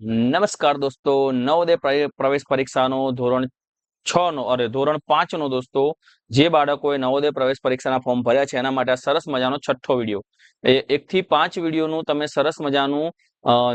નમસ્કાર દોસ્તો, નવોદય પ્ર- પ્રવેશ પરીક્ષાનો ધોરણ છ નો અરે, ધોરણ પાંચ નો દોસ્તો, જે બાળકોએ નવોદય પ્રવેશ પરીક્ષાના ફોર્મ ભર્યા છે, એના માટે સરસ મજાનો છઠ્ઠો વીડિયો. એક થી પાંચ વિડીયોનું તમે સરસ મજાનું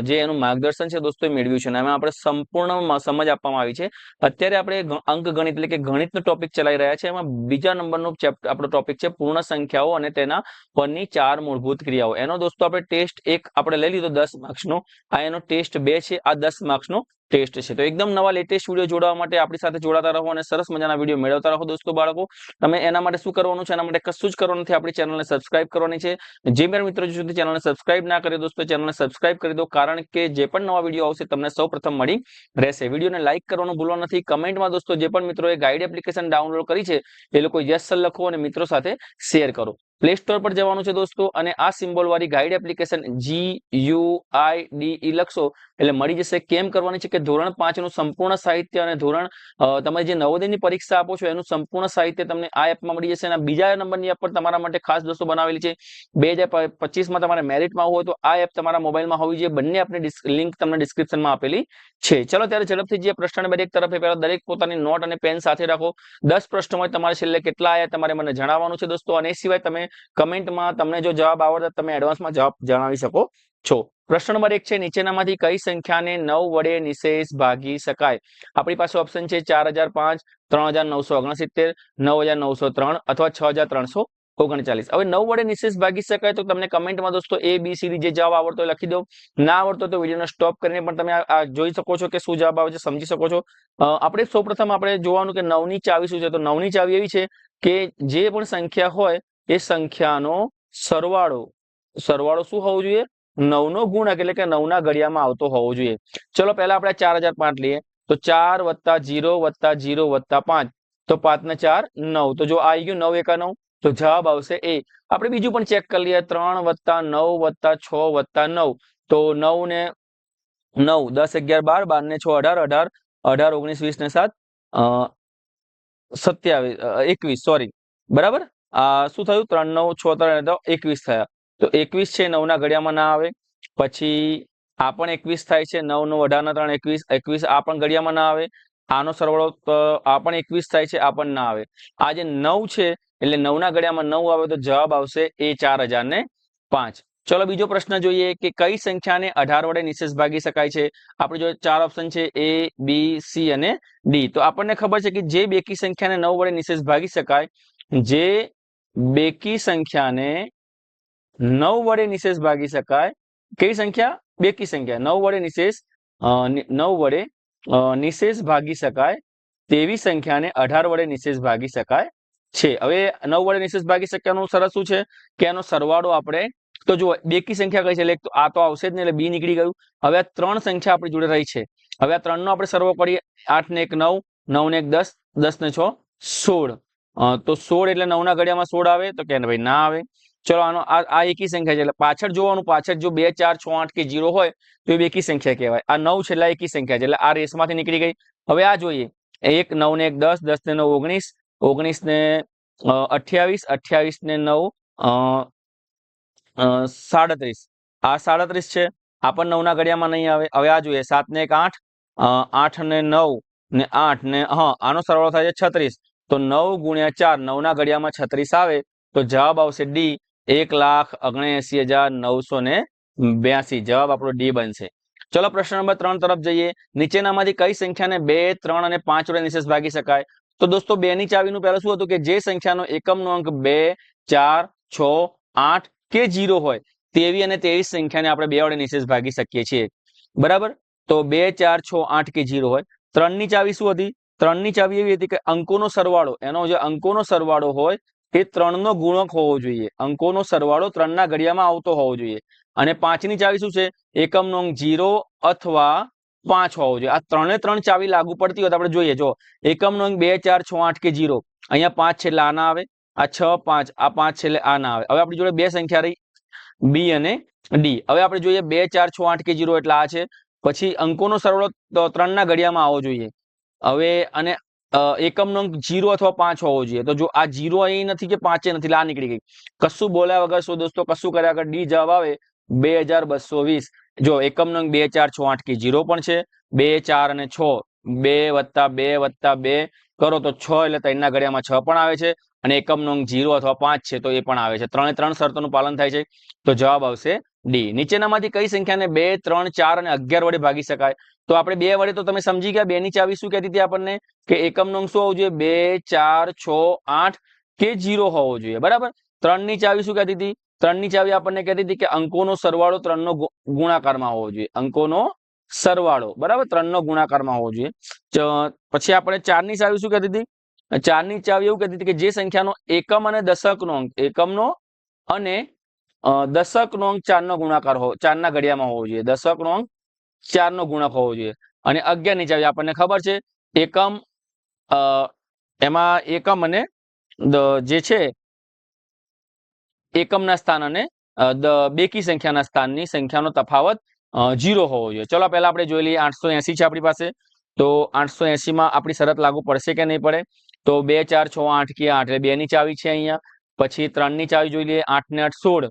જે એનું માર્ગદર્શન છે દોસ્તો મેળવ્યું છે અને એમાં આપણે સંપૂર્ણ સમજ આપવામાં આવી છે. અત્યારે આપણે અંક ગણિત એટલે કે ગણિતનો ટોપિક ચલાવી રહ્યા છે. એમાં બીજા નંબરનો ચેપ્ટર આપણો ટોપિક છે પૂર્ણ સંખ્યાઓ અને તેના પરની ચાર મૂળભૂત ક્રિયાઓ. એનો દોસ્તો આપણે ટેસ્ટ એક આપણે લઈ લીધો દસ માર્ક્સનો આ એનો ટેસ્ટ બે છે. આ દસ માર્ક્સનો ટેસ્ટ છે. તો એકદમ નવા લેટેસ્ટ વીડિયો જોડાવા માટે આપણી સાથે જોડાતા રહો અને સરસ મજાના વીડિયો મેળવતા રહો દોસ્તો, બાળકો. તમે એના માટે શું કરવાનું છે? એના માટે કશું જ કરવાનું નથી. આપણી ચેનલને સબસ્ક્રાઇબ કરવાની છે. જે મેં મિત્રો જો સુધી ચેનલને સબસ્ક્રાઇબ ના કરી દોસ્તો ચેનલને સબસ્ક્રાઇબ કરી દો. કારણ કે જે પણ નવા વીડિયો આવશે, તમને સૌ પ્રથમ મળી રહેશે. વિડીયોને લાઇક કરવાનું ભૂલો નથી. કમેન્ટમાં દોસ્તો, જે પણ મિત્રોએ ગાઈડ એપ્લિકેશન ડાઉનલોડ કરી છે, એ લોકો યસ લખો અને મિત્રો સાથે શેર કરો. પ્લે સ્ટોર પર જવાનું છે દોસ્તો, અને આ સિમ્બોલ વાળી guide application G U I D E લખશો, એટલે મળી જશે. કેમ કરવાની છે કે ધોરણ પાંચનું સંપૂર્ણ સાહિત્ય અને ધોરણ તમે જે નવોદયની પરીક્ષા આપો છો એનું સંપૂર્ણ સાહિત્ય તમને આ એપમાં મળી જશે અને બીજા નંબરની એપ પર તમારા માટે ખાસ દોસ્તો બનાવેલી છે. બે હજાર પચીસમાં તમારે મેરિટમાં હોય તો આ એપ તમારા મોબાઈલમાં હોવી જોઈએ. બંને આપની લિંક તમને ડિસ્ક્રિપ્શનમાં આપેલી છે. ચલો ત્યારે ઝડપથી જે પ્રશ્ન નંબર એક તરફ પહેલા દરેક પોતાની નોટ અને પેન સાથે રાખો. દસ પ્રશ્નો હોય તમારે છેલ્લે કેટલા આયા તમારે મને જણાવવાનું છે દોસ્તો, અને એ સિવાય તમે કમેન્ટમાં તમને જો જવાબ આવડતા તમે એડવાન્સમાં જવાબ જણાવી શકો છો. પ્રશ્ન નંબર એક છે, નીચેનામાંથી કઈ સંખ્યાને નવ વડે નિશેષ ભાગી શકાય? આપણી પાસે ઓપ્શન છે ચાર હજાર પાંચ, ત્રણ હજાર નવસો ઓગણસિત્તેર, નવ હજાર નવસો ત્રણ અથવા છ હજાર ત્રણસો ઓગણચાલીસ. હવે નવ વડે નિશેષ ભાગી શકાય તો તમને કમેન્ટમાં દોસ્તો એ બી સી જે જવાબ આવડતો લખી દો. ના આવડતો તો વિડીયોને સ્ટોપ કરીને પણ તમે આ જોઈ શકો છો કે શું જવાબ આવે છે, સમજી શકો છો. આપણે સૌપ્રથમ આપણે જોવાનું કે નવની ચાવી શું છે? તો નવની ચાવી એવી છે કે જે પણ સંખ્યા હોય એ સંખ્યાનો સરવાળો. સરવાળો શું હોવો જોઈએ? નવનો ગુણક એટલે કે નવના ઘડિયામાં આવતો હોવો જોઈએ. ચલો પહેલા આપણે ચાર હજાર પાંચ લઈએ. તો ચાર વત્તા જીરો વત્તા જીરો વત્તા પાંચ. તો પાંચ ને ચાર નવ. તો જો આવી ગયું નવ એકા નવ તો જવાબ આવશે એ. આપણે બીજું પણ ચેક કરી લઈએ. ત્રણ વત્તા નવ વત્તા છ વત્તા નવ. તો નવ ને નવ દસ અગિયાર બાર બાર ને છ અઢાર અઢાર અઢાર ઓગણીસ વીસ ને સાત અ, સત્યાવીસ એકવીસ સોરી. બરાબર? શું થયું? ત્રણ, નવ છ ત્રણ નવ એકવીસ થયા. તો એકવીસ છે, નવના ઘડિયામાં ના આવે. પછી આ પણ એકવીસ થાય છે, નવ નવ અઢાર ના ત્રણ, એકવીસ એકવીસ આ પણ ઘડિયામાં ના આવે. આનો સરવાળો આ પણ એકવીસ થાય છે, આ પણ ના આવે. આ જે નવ છે, એટલે નવના ઘડિયામાં નવ આવે તો જવાબ આવશે એ ચાર હજાર ને પાંચ. ચલો બીજો પ્રશ્ન જોઈએ કે કઈ સંખ્યાને અઢાર વડે નિશેષ ભાગી શકાય છે? આપણે જો ચાર ઓપ્શન છે એ બી સી અને ડી તો આપણને ખબર છે કે જે બેકી સંખ્યાને નવ વડે નિશેષ ભાગી શકાય, જે બેકી સંખ્યાને નવ વડે નિશેષ ભાગી શકાય. કઈ સંખ્યા? બેકી સંખ્યા. નવ વડે નિશેષ નવ વડે નિશેષ ભાગી શકાય. તેવી સંખ્યાને અઢાર વડે નિશેષ ભાગી શકાય છે. હવે નવ વડે નિશેષ ભાગી શક્યાનું સરસ શું છે? કે એનો સરવાળો આપણે, તો જુઓ, બેકી સંખ્યા કઈ છે? એટલે આ તો આવશે જ ને, એટલે બી નીકળી ગયું. હવે આ ત્રણ સંખ્યા આપણી જોડે રહી છે. હવે આ ત્રણનો આપણે સર્વો કરીએ. આઠ ને એક નવ નવ ને એક દસ દસ ને છ, સોળ. તો સોળ એટલે નવના ઘડિયામાં સોળ આવે, તો કે ભાઈ ના આવે. ચલો, આનો આ એકી સંખ્યા છે, એટલે પાછળ જોવાનું, પાછળ જો બે, ચાર, છ, આઠ કે જીરો હોય, તો એ બેકી સંખ્યા કહેવાય. આ નવ છેલ્લા એકી સંખ્યા છે, એટલે આ રેસમાંથી નીકળી ગઈ. હવે આ જોઈએ. એક નવ ને એક, દસ દસ ને નવ, ઓગણીસ. ઓગણીસ ને અઠ્યાવીસ અઠ્યાવીસ ને નવ સાડત્રીસ. આ સાડત્રીસ છે, આ પણ નવના ઘડિયામાં નહીં આવે. હવે આ જોઈએ સાત ને એક, આઠ આઠ ને નવ ને આઠ ને, હા, આનો સરવાળો થાય છે છત્રીસ. તો નવ ગુણ્યા ચાર, નવના ઘડિયામાં છત્રીસ આવે, તો જવાબ આવશે ડી, એક લાખ ઓગણએસી હજાર નવસો ને બ્યાસી. જવાબ આપણો ડી બનશે. ચલો પ્રશ્ન નંબર ત્રણ તરફ જઈએ. નીચેનામાંથી કઈ સંખ્યાને બે, ત્રણ અને પાંચ વડે નિશેષ ભાગી શકાય? તો દોસ્તો બે ની ચાવીનું પહેલા શું હતું કે જે સંખ્યાનો એકમનો અંક બે, ચાર, છ, આઠ કે જીરો હોય, તેવી અને તેવી સંખ્યાને આપણે બે વડે નિશેષ ભાગી શકીએ છીએ. બરાબર? તો બે, ચાર, છ, આઠ કે જીરો હોય. ત્રણની ચાવી શું હતી? ત્રણની ચાવી એવી હતી કે અંકોનો સરવાળો, એનો જે અંકોનો સરવાળો હોય, એ ત્રણનો ગુણક હોવો જોઈએ. અંકોનો સરવાળો ત્રણના ઘડિયામાં આવતો હોવો જોઈએ. અને પાંચની ચાવી શું છે? એકમનો અંક જીરો અથવા પાંચ હોવો જોઈએ. આ ત્રણે ત્રણ ચાવી લાગુ પડતી હોય તો આપણે જોઈએ. જો, એકમનો અંક બે, ચાર, છ, આઠ કે જીરો. અહીંયા પાંચ છેલ્લે આ ના આવે. આ છ, પાંચ, આ પાંચ છેલ્લે આ ના આવે. હવે આપણી જોડે બે સંખ્યા રહી. બી અને ડી. હવે આપણે જોઈએ બે, ચાર, છ, આઠ કે જીરો એટલે આ છે. પછી અંકોનો સરવાળો ત્રણના ઘડિયામાં આવવો જોઈએ. હવે અને એકમ એકમનો અંક જીરો અથવા પાંચ હોવો જોઈએ. તો જો આ જીરો અહીં નથી કે પાંચે નથી લા નીકળી ગઈ. કશું બોલ્યા વગર શું દોસ્તો, કશું કર્યા વગર ડી જવાબ આવે. બે હજાર બસો વીસ. જો એકમ નંગ બે ચાર છ આઠ કે જીરો પણ છે, બે ચાર અને છ, બે વત્તા બે વત્તા બે કરો તો છ એટલે ત્રણના ઘડિયામાં છ પણ આવે છે અને એકમ નંગ જીરો અથવા પાંચ છે તો એ પણ આવે છે. ત્રણે ત્રણ શરતોનું પાલન થાય છે. તો જવાબ આવશે ડી. નીચેનામાંથી કઈ સંખ્યાને બે, ત્રણ, ચાર અને અગિયાર વડે ભાગી શકાય? તો આપણે બે વડે તો તમે સમજી ગયા બે ની ચાવી શું કહેતી હતી આપણને? કે એકમ અંક શું હોવું જોઈએ? બે, ચાર, છ, આઠ કે જીરો હોવો જોઈએ. બરાબર? ત્રણની ચાવી શું કહેતી હતી? ત્રણની ચાવી આપણને કહેતી હતી કે અંકોનો સરવાળો ત્રણ નો ગુણાકારમાં હોવો જોઈએ. અંકોનો સરવાળો. બરાબર? ત્રણ નો ગુણાકારમાં હોવો જોઈએ. પછી આપણે ચારની ચાવી શું કહેતી હતી? ચારની ચાવી એવું કહેતી હતી કે જે સંખ્યાનો એકમ અને દશક નો અંક, એકમનો અને અ, દશક નો અંક ચાર નો ગુણાકાર હો ચારના ઘડિયામાં હોવો જોઈએ. દશક નો અંક ચાર નો ગુણક હોવો જોઈએ. અને અગિયારની ચાવી આપણને ખબર છે એકમ એમાં એકમ અને જે છે એકમના સ્થાન અને બેકી સંખ્યાના સ્થાનની સંખ્યાનો તફાવત જીરો હોવો જોઈએ. ચલો પહેલા આપણે જોઈ લઈએ આઠસો છે આપણી પાસે. તો આઠસો માં આપણી શરત લાગુ પડશે કે નહીં પડે? તો બે ચાર છ આઠ કે આઠ? એટલે બે ની ચાવી છે અહીંયા. પછી ત્રણની ચાવી જોઈ લઈએ આઠ ને આઠ સોળ.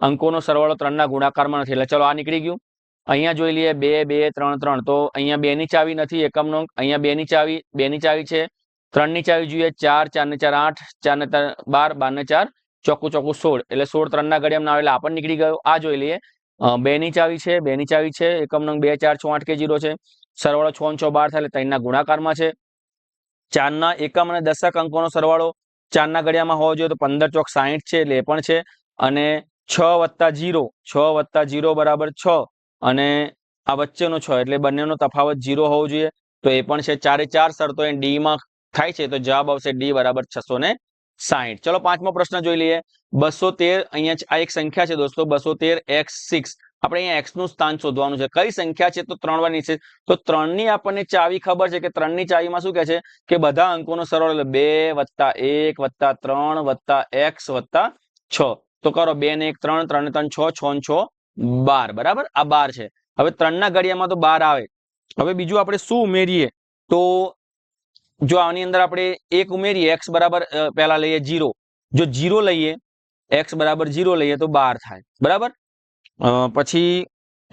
અંકોનો સરવાળો ત્રણના ગુણાકારમાં નથી. એટલે ચલો આ નીકળી ગયું. અહીંયા જોઈ લઈએ, બે બે, ત્રણ ત્રણ. તો અહીંયા બે ની ચાવી નથી એકમનો અંક અહીંયા બે ની ચાવી બે ની ચાવી છે. ત્રણની ચાવી જોઈએ, ચાર ચાર ને ચાર આઠ ચાર ને બાર બાર ને ચાર ચોખ્ખું ચોખ્ખું સોળ. એટલે સોળ ત્રણના ઘડિયામાં ના આવે આ પણ નીકળી ગયો. આ જોઈ લઈએ. બેની ચાવી છે બે ની ચાવી છે, એકમ નંગ બે, ચાર, છ, આઠ કે જીરો છે. સરવાળો છ છ બાર થાય એટલે ત્રણના ગુણાકારમાં છે. ચારના એકમ અને દશક અંકોનો સરવાળો ચારના ઘડિયામાં હોવો જોઈએ તો પંદર ચોક સાહીઠ છે, એટલે એ પણ છે. અને છ વત્તા જીરો, છ વત્તા જીરો બરાબર છ અને આ વચ્ચેનો છ એટલે બંનેનો તફાવત જીરો હોવો જોઈએ. તો એ પણ છે ચારે ચાર શરતો એ ડી માં થાય છે તો જવાબ આવશે ડી બરાબર છસો ને સાહીઠ. ચલો પાંચમો પ્રશ્ન જોઈ લઈએ. બસો તેર અહીંયા આ એક સંખ્યા છે દોસ્તો. બસો તેર એક્સ સિક્સ. આપણે અહીંયા એક્સનું સ્થાન શોધવાનું છે. કઈ સંખ્યા છે તો ત્રણ વાર નીચે. તો ત્રણની આપણને ચાવી ખબર છે કે ત્રણની ચાવીમાં શું કહે છે? કે બધા અંકોનો સરવાળો બે વત્તા એક વત્તા ત્રણ વત્તા એક્સ વત્તા છ. તો કરો બે ને એક, ત્રણ ત્રણ ત્રણ, છ છ છ, બાર. બરાબર? આ બાર છે. હવે ત્રણના ઘડિયામાં તો બાર આવે. હવે બીજું આપણે શું ઉમેરીએ? તો જો આની અંદર આપણે એક ઉમેરીએ, એક્સ બરાબર પેલા લઈએ જીરો જો જીરો લઈએ, એક્સ બરાબર જીરો લઈએ તો બાર થાય. બરાબર? પછી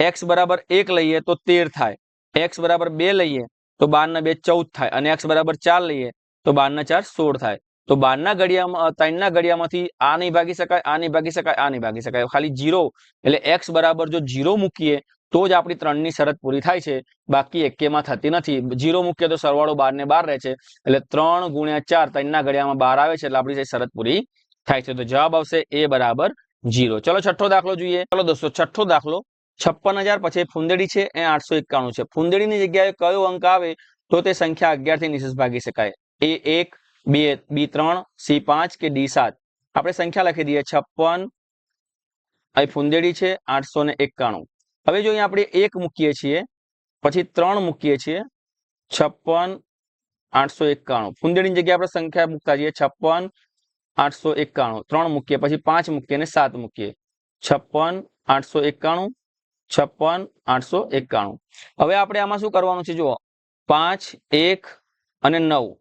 એક્સ બરાબર એક લઈએ તો તેર થાય. એક્સ બરાબર બે લઈએ તો બાર ના બે ચૌદ થાય. અને એક્સ બરાબર ચાર લઈએ તો બાર ના ચાર સોળ થાય. તો બારના ઘડિયામાં ત્રણના ઘડિયામાંથી આ નહીં ભાગી શકાય, આ નહીં ભાગી શકાય, આ નહીં ભાગી શકાય. ખાલી જીરો એટલે એક્સ બરાબર જો જીરો મૂકીએ, તો જ આપણી ત્રણની શરત પૂરી થાય છે. બાકી એકેમાં થતી નથી. જીરો મૂકીએ તો સરવાળો બાર ને બાર રહે છે. એટલે ત્રણ ગુણ્યા ચાર ત્રણના ઘડિયામાં બાર આવે છે એટલે આપણી શરત પૂરી થાય છે. તો જવાબ આવશે એ બરાબર જીરો. ચલો છઠ્ઠો દાખલો જોઈએ. ચલો દોસ્તો, છઠ્ઠો દાખલો. છપ્પન હજાર પછી ફુંદડી છે એ આઠસો એકાણું છે. ફુંદડીની જગ્યાએ કયો અંક આવે, તો તે સંખ્યા અગિયારથી નિશેષ ભાગી શકાય. એ એક બે બી ત્રણ, સી પાંચ કે ડી સાત. આપણે સંખ્યા લખી દઈએ. છપ્પન અહીં ફુંદેડી છે, આઠસો ને એકાણું. હવે જો અહીંયા આપણે એક મૂકીએ છીએ, પછી ત્રણ મૂકીએ છીએ, છપ્પન, આઠસો એકાણું. ફુંદેડીની જગ્યાએ આપણે સંખ્યા મૂકતા જઈએ. છપ્પન, આઠસો એકાણું. ત્રણ મૂકીએ, પછી પાંચ મૂકીએ અને સાત મૂકીએ. છપ્પન, આઠસો એકાણું, છપ્પન, આઠસો એકાણું. હવે આપણે આમાં શું કરવાનું છે? જુઓ. પાંચ, એક અને નવ.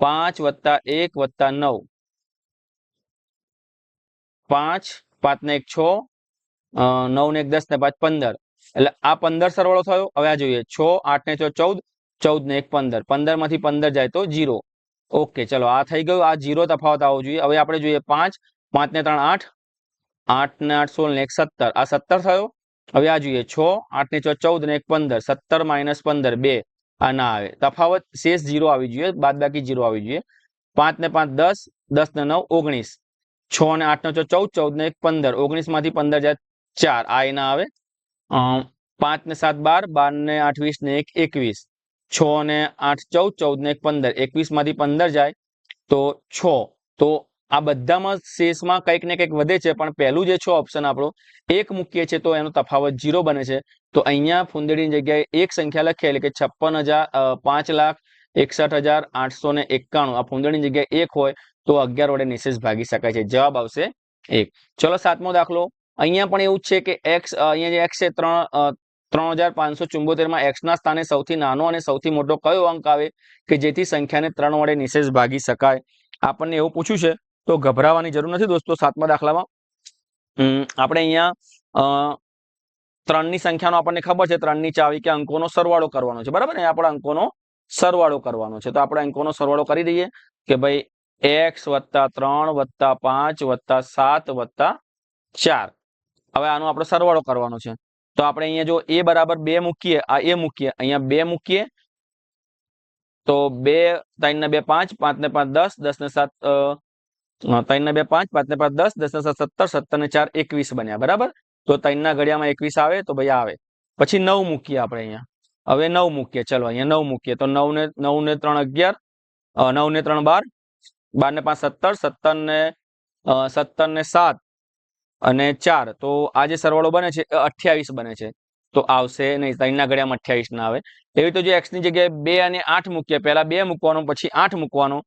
પાંચ વત્તા એક વત્તા નવ. પાંચ પાંચ ને એક છ નવ ને એક દસ ને પાંચ પંદર. એટલે આ પંદર સરવાળો થયો. હવે આ જોઈએ. છ, આઠ ને છ, ચૌદ. ચૌદ ને એક પંદર. પંદરમાંથી પંદર જાય તો જીરો ઓકે, ચલો, આ થઈ ગયું. આ જીરો તફાવત આવવો જોઈએ. હવે આપણે જોઈએ પાંચ. પાંચ ને ત્રણ, આઠ. આઠ ને આઠ, સોળ ને એક સત્તર. આ સત્તર થયો. હવે આ જોઈએ. છ, આઠ ને છ, ચૌદ ને એક પંદર. સત્તર માઇનસ પંદર, બે. આ ના આવે. તફાવત શેષ જીરો આવી જોઈએ બાદ બાકી જીરો આવી જોઈએ. પાંચ ને પાંચ દસ દસ ને નવ ઓગણીસ. છ ને આઠ ને છ ચૌદ ચૌદ ને એક પંદર. ઓગણીસમાંથી પંદર જાય ચાર. આ એ ના આવે. અમ, પાંચ ને સાત બાર. બાર ને આઠ વીસ ને એક એકવીસ. છ ને આઠ ચૌદ ચૌદ ને એક પંદર. એકવીસમાંથી પંદર જાય તો છ. તો આ બધામાં શેષમાં કંઈક ને કંઈક વધે છે, પણ પહેલું જે છે ઓપ્શન આપણો, એક મૂકીએ છીએ તો એનો તફાવત જીરો બને છે. તો અહીંયા ફુંદડીની જગ્યાએ એક સંખ્યા લખીએ, એટલે કે છપ્પન હજાર પાંચ લાખ, એકસઠ હજાર, આઠસો ને એકાણું. આ ફુંદડીની જગ્યાએ એક હોય તો અગિયાર વડે નિશેષ ભાગી શકાય છે. જવાબ આવશે એક. ચલો સાતમો દાખલો. અહીંયા પણ એવું જ છે કે એક્સ અહીંયા જે એક્સ છે ત્રણ ત્રણ હજાર પાંચસો ચુંબોતેરમાં એક્સના સ્થાને સૌથી નાનો અને સૌથી મોટો કયો અંક આવે કે જેથી સંખ્યાને ત્રણ વડે નિશેષ ભાગી શકાય? આપણને એવું પૂછ્યું છે તો ગભરાવાની જરૂર નથી દોસ્તો સાતમા દાખલામાં. આપણે અહીંયા ત્રણની સંખ્યાનો આપણને ખબર છે, ત્રણની ચાવી કે અંકોનો સરવાળો કરવાનો છે, બરાબર? ને આપણે અંકોનો સરવાળો કરવાનો છે. તો આપણે અંકોનો સરવાળો કરી દઈએ કે ભાઈ એક્સ વત્તા ત્રણ વત્તા પાંચ વત્તા સાત વત્તા ચાર. હવે આનો આપણે સરવાળો કરવાનો છે. તો આપણે અહીંયા જો એ બરાબર બે મૂકીએ, આ એ મૂકીએ, અહીંયા બે મૂકીએ. તો બે, ત્રણ ને બે પાંચ પાંચ ને પાંચ દસ દસ ને સાત ત્રણ ને બે પાંચ પાંચ ને પાંચ દસ દસ ને સાત સત્તર સત્તર ને ચાર એકવીસ બન્યા, બરાબર? તો ત્રણના ઘડિયામાં એકવીસ આવે તો ભાઈ આવે. પછી નવ મૂકીએ આપણે અહીંયા. હવે નવ મૂકીએ, ચલો અહીંયા નવ મૂકીએ. તો નવ ને નવ ને ત્રણ અગિયાર નવ ને ત્રણ બાર બાર ને પાંચ સત્તર સત્તર ને સત્તર ને સાત અને ચાર. તો આ જે સરવાળો બને છે એ અઠ્યાવીસ બને છે. તો આવશે નહીં, ત્રણના ઘડિયામાં અઠ્યાવીસ ના આવે. એવી તો જે એક્સની જગ્યાએ બે અને આઠ મૂકીએ, પહેલા બે મૂકવાનો, પછી આઠ મૂકવાનો.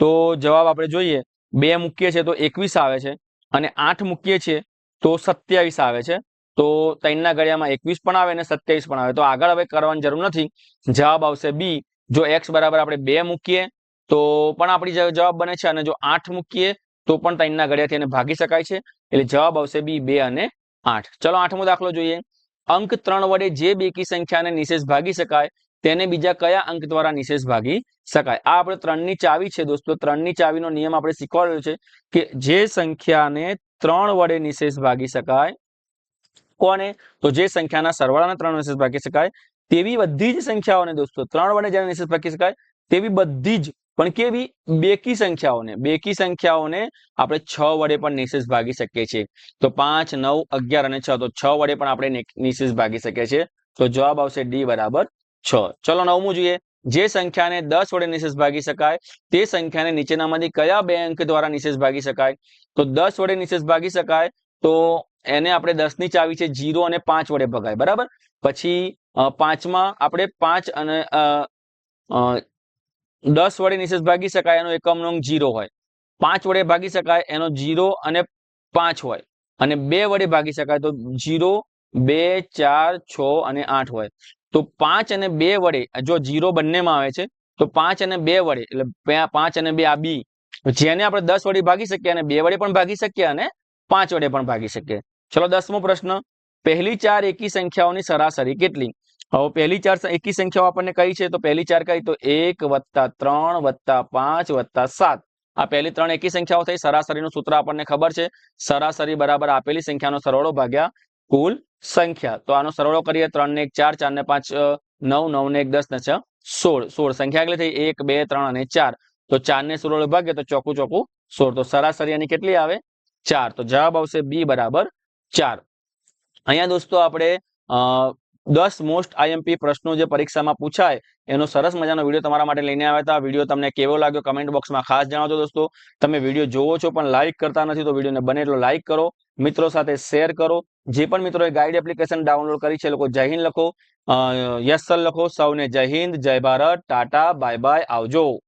તો જવાબ આપણે જોઈએ. બે મૂકીએ છીએ તો એકવીસ આવે છે અને આઠ મૂકીએ છીએ તો સત્યાવીસ આવે છે. તો ત્રણના ઘડિયામાં એકવીસ પણ આવે અને સત્યાવીસ પણ આવે. તો આગળ હવે કરવાની જરૂર નથી. જવાબ આવશે બી. જો એક્સ બરાબર આપણે બે મૂકીએ, તો પણ આપણી જવાબ બને છે અને જો આઠ મૂકીએ, તો પણ ત્રણના ઘડિયાથી એને ભાગી શકાય છે. એટલે જવાબ આવશે બી બે અને આઠ. ચલો આઠમો દાખલો જોઈએ. અંક ત્રણ વડે જે બેકી સંખ્યાને નિશેષ ભાગી શકાય તેને બીજા કયા અંક દ્વારા નિશેષ ભાગી શકાય? આ આપણે ત્રણની ચાવી છે દોસ્તો. ત્રણની ચાવીનો નિયમ આપણે શીખવાડ્યો છે કે જે સંખ્યાને ત્રણ વડે નિશેષ ભાગી શકાય. કોને? તો જે સંખ્યાના સરવાળાના ત્રણ નિશેષ ભાગી શકાય. તેવી બધી જ સંખ્યાઓને દોસ્તો, ત્રણ વડે જેને નિશેષ ભાગી શકાય, તેવી બધી જ. પણ કેવી? બેકી સંખ્યાઓને. બેકી સંખ્યાઓને આપણે છ વડે પણ નિશેષ ભાગી શકીએ છીએ. તો પાંચ, નવ, અગિયાર અને છ. તો છ વડે પણ આપણે નિશેષ ભાગી શકીએ છીએ. તો જવાબ આવશે ડી બરાબર છ. ચલો નવમું જોઈએ. જે સંખ્યાને દસ વડે નિશેષ ભાગી શકાય, તે સંખ્યાને નીચેનામાંથી કયા બે અંક દ્વારા નિશેષ ભાગી શકાય? તો દસ વડે નિશેષ ભાગી શકાય, તો એને આપણે દસની ચાવી છે જીરો અને પાંચ વડે ભગાય. બરાબર? પછી પાંચમાં આપણે પાંચ અને દસ વડે નિશેષ ભાગી શકાય, એનો એકમનો અંક જીરો હોય. પાંચ વડે ભાગી શકાય, એનો જીરો અને પાંચ હોય. અને બે વડે ભાગી શકાય તો જીરો, બે, ચાર, છ અને આઠ હોય. તો પાંચ અને બે વડે, જો જીરો બંનેમાં આવે છે, તો પાંચ અને બે વડે, એટલે પાંચ અને બે આ બી. જેને આપણે દસ વડે ભાગી શકીએ અને બે વડે પણ ભાગી શકીએ અને પાંચ વડે પણ ભાગી શકીએ. ચલો દસમો પ્રશ્ન. પહેલી ચાર એકી સંખ્યાઓની સરાસરી કેટલી? હવે પહેલી ચાર એકી સંખ્યાઓ આપણને કઈ છે? તો પહેલી ચાર કઈ? તો એક વત્તા ત્રણ વત્તા પાંચ વત્તા સાત. આ પહેલી ત્રણ એકી સંખ્યાઓ થઈ, સરાસરીનું સૂત્ર આપણને ખબર છે. સરાસરી બરાબર આપેલી સંખ્યાનો સરવાળો ભાગ્યા કુલ સંખ્યા. તો આનો સરવાળો કરીએ ત્રણ ને એક ચાર ચાર ને પાંચ નવ નવ ને એક દસ ને છ, સોળ. સોળ સંખ્યા કેટલી થઈ એક, બે, ત્રણ અને ચાર. તો ચાર ને સોળ ભાગ્ય તો ચોખ્ખું ચોખ્ખું સોળ. તો સરાસરી એની કેટલી આવે? ચાર. તો જવાબ આવશે બી બરાબર ચાર. અહીંયા દોસ્તો આપણે દસ મોસ્ટ આઈએમપી પ્રશ્નો જે પરીક્ષામાં પૂછાય, એનો સરસ મજાનો વીડિયો તમારા માટે લઈને આવ્યા હતા. વીડિયો તમને કેવો લાગ્યો કમેન્ટ બોક્સમાં ખાસ જણાવજો દોસ્તો. તમે વીડિયો જોવો છો પણ લાઇક કરતા નથી તો વિડીયોને બને એટલો લાઇક કરો, મિત્રો સાથે શેર કરો. જે પણ મિત્રોએ ગાઈડ એપ્લિકેશન ડાઉનલોડ કરી છે લોકો જય હિન્દ લખો. યસ સર લખો. સૌને જય હિન્દ, જય ભારત, ટાટા બાય બાય આવજો.